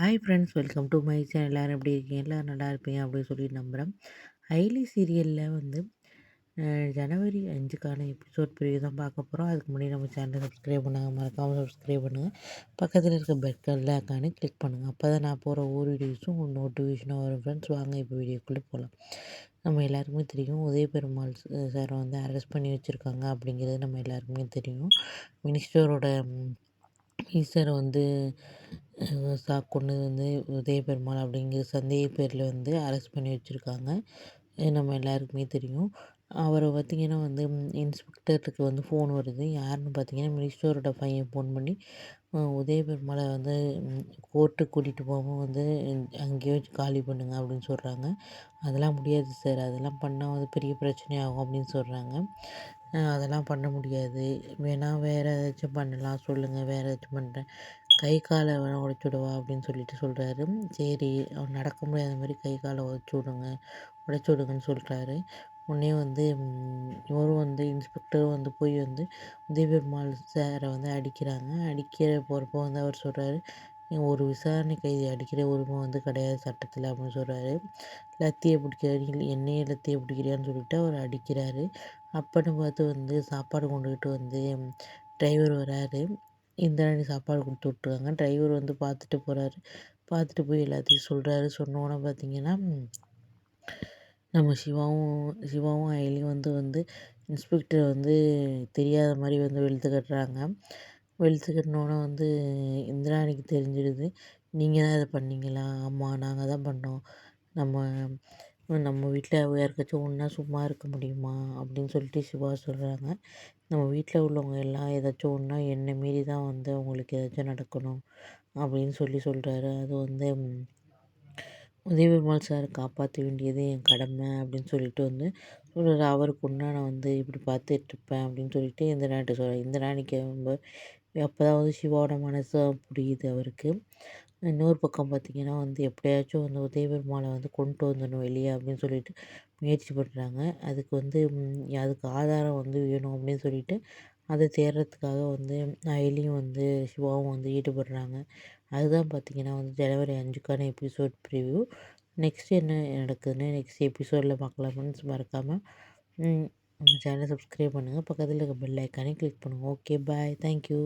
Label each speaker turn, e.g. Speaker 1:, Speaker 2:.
Speaker 1: Hi friends welcome to my channel எல்லோரும் எப்படி இருக்கீங்க? எல்லோரும் நல்லா இருப்பீங்க அப்படின்னு சொல்லி நம்புகிறேன் ஹைலி சீரியலில் வந்து ஜனவரி அஞ்சுக்கான எபிசோட் பிரிவு தான் பார்க்க போகிறோம் அதுக்கு முன்னாடி நம்ம சேனலை சப்ஸ்கிரைப் பண்ணுங்கள் மறக்காமல் சப்ஸ்கிரைப் பண்ணுங்கள் பக்கத்தில் இருக்க பெட்கல்ல இருக்கானு கிளிக் பண்ணுங்கள் அப்போ தான் நான் போகிற ஒவ்வொரு வீடியோஸும் உங்களுக்கு நோட்டிஃபிகேஷனாக வரும் ஃப்ரெண்ட்ஸ் வாங்க இப்போ வீடியோக்குள்ளே போகலாம் நம்ம எல்லாருக்குமே தெரியும். உதய பெருமாள் சார் வந்து அரெஸ்ட் பண்ணி வச்சுருக்காங்க அப்படிங்கிறது நம்ம எல்லாருக்குமே தெரியும். மினிஸ்டரோட ஈஸ்வரை வந்து சா கொண்டது வந்து உதயபெருமாள் அப்படிங்கிற சந்தேக பேரில் வந்து அரெஸ்ட் பண்ணி வச்சுருக்காங்க. நம்ம எல்லாருக்குமே தெரியும். அவரை பார்த்திங்கன்னா வந்து இன்ஸ்பெக்டருக்கு வந்து ஃபோன் வருது. யாருன்னு பார்த்தீங்கன்னா மினிஸ்டரோட பையன் ஃபோன் பண்ணி உதயபெருமாளை வந்து கோர்ட்டுக்கு கூட்டிகிட்டு போகாமல் வந்து அங்கேயே வச்சு காலி பண்ணுங்க அப்படின்னு சொல்கிறாங்க அதெல்லாம் முடியாது சார். அதெல்லாம் பண்ணால் வந்து பெரிய பிரச்சனையாகும் அப்படின்னு சொல்கிறாங்க அதெல்லாம் பண்ண முடியாது. வேணால் வேறு ஏதாச்சும் பண்ணலாம். சொல்லுங்கள் வேறு ஏதாச்சும் பண்ணுறேன் கை காலை வேணால் உடச்சி விடவா அப்படின்னு சொல்லிட்டு சொல்கிறாரு சரி அவன் நடக்க முடியாத மாதிரி கை காலை உடச்சி விடுங்க. உடச்சி விடுங்கன்னு சொல்கிறாரு உடனே வந்து இவரும் வந்து இன்ஸ்பெக்டரும் வந்து போய் வந்து உதயபெருமாள் சாரை வந்து அடிக்கிறாங்க. அடிக்கிற போகிறப்போ வந்து அவர் சொல்கிறாரு ஒரு விசாரணை கைதி அடிக்கிற உரிமை வந்து கிடையாது சட்டத்தில் அப்படின்னு சொல்கிறாரு லத்தியை பிடிக்கிற என்னையே லத்தியை பிடிக்கிறியான்னு சொல்லிட்டு அவர் அடிக்கிறாரு. அப்பன்னு பார்த்து வந்து சாப்பாடு கொண்டுக்கிட்டு வந்து டிரைவர் வராரு. இந்திராணி சாப்பாடு கொடுத்து விட்ருக்காங்க டிரைவர் வந்து பார்த்துட்டு போகிறாரு பார்த்துட்டு போய் எல்லாத்தையும் சொல்கிறாரு சொன்னோன்னே பார்த்தீங்கன்னா நம்ம சிவாவும் சிவாவும் அயலியும் வந்து வந்து இன்ஸ்பெக்டர் வந்து தெரியாத மாதிரி வந்து வெளுத்து கட்டுறாங்க. வெளுத்து கட்டினோன்னே வந்து இந்திராணிக்கு தெரிஞ்சிடுது. நீங்கள் தான் இதை பண்ணீங்களா? ஆமாம் நாங்கள் தான் பண்ணோம். நம்ம நம்ம வீட்டில் யாருக்காச்சும் ஒன்றா சும்மா இருக்க முடியுமா? அப்படின்னு சொல்லிட்டு சிவா சொல்கிறாங்க நம்ம வீட்டில் உள்ளவங்க எல்லாம் ஏதாச்சும் ஒன்றா என்னை மீறி தான் வந்து அவங்களுக்கு ஏதாச்சும் நடக்கணும். அப்படின்னு சொல்லி சொல்கிறாரு அது வந்து உதயபெருமாள் சாரை காப்பாற்ற வேண்டியது என் கடமை அப்படின்னு சொல்லிட்டு வந்து சொல்கிறார் அவருக்கு உண்டான வந்து இப்படி பார்த்துட்ருப்பேன் அப்படின்னு சொல்லிட்டு இந்த நாட்டு சொல்கிறார் இந்த நாளைக்கு ரொம்ப அப்போ தான் வந்து சிவாவோட மனசு புரியுது அவருக்கு. இன்னொரு பக்கம் பார்த்திங்கன்னா வந்து எப்படியாச்சும் வந்து உதயபெருமாளை வந்து கொண்டு வந்துடணும் வெளியே அப்படின்னு சொல்லிட்டு முயற்சி பண்ணுறாங்க அதுக்கு வந்து அதுக்கு ஆதாரம் வந்து வேணும் அப்படின்னு சொல்லிட்டு அதை தேடுறதுக்காக வந்து அயலியும் வந்து சிவாவும் வந்து ஈடுபடுறாங்க. அதுதான் பார்த்திங்கன்னா வந்து ஜனவரி அஞ்சுக்கான எபிசோட் ப்ரிவ்யூ நெக்ஸ்ட் என்ன நடக்குதுன்னு நெக்ஸ்ட் எபிசோடில் பார்க்கலாம் மறக்காமல் நம்ம சேனலை சப்ஸ்கிரைப் பண்ணுங்கள் பக்கத்தில் இருக்க பெல் ஐக்கானே கிளிக் பண்ணுங்கள் ஓகே பாய் தேங்க்யூ